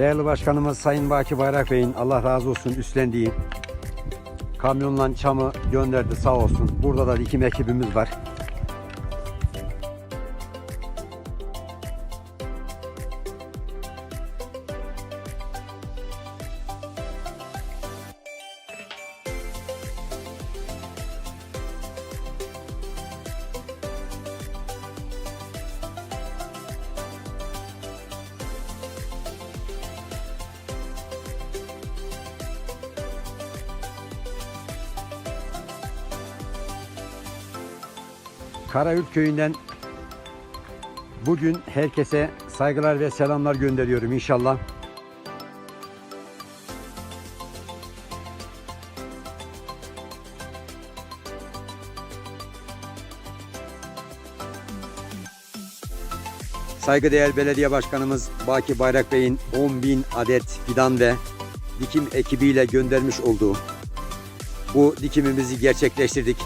Değerli başkanımız Sayın Baki Bayrak Bey'in Allah razı olsun üstlendiği kamyonla çamı gönderdi sağ olsun. Burada da dikim ekibimiz var. Karayurt köyünden bugün herkese saygılar ve selamlar gönderiyorum inşallah. Saygıdeğer Belediye Başkanımız Baki Bayrak Bey'in 10 bin adet fidan ve dikim ekibiyle göndermiş olduğu bu dikimimizi gerçekleştirdik.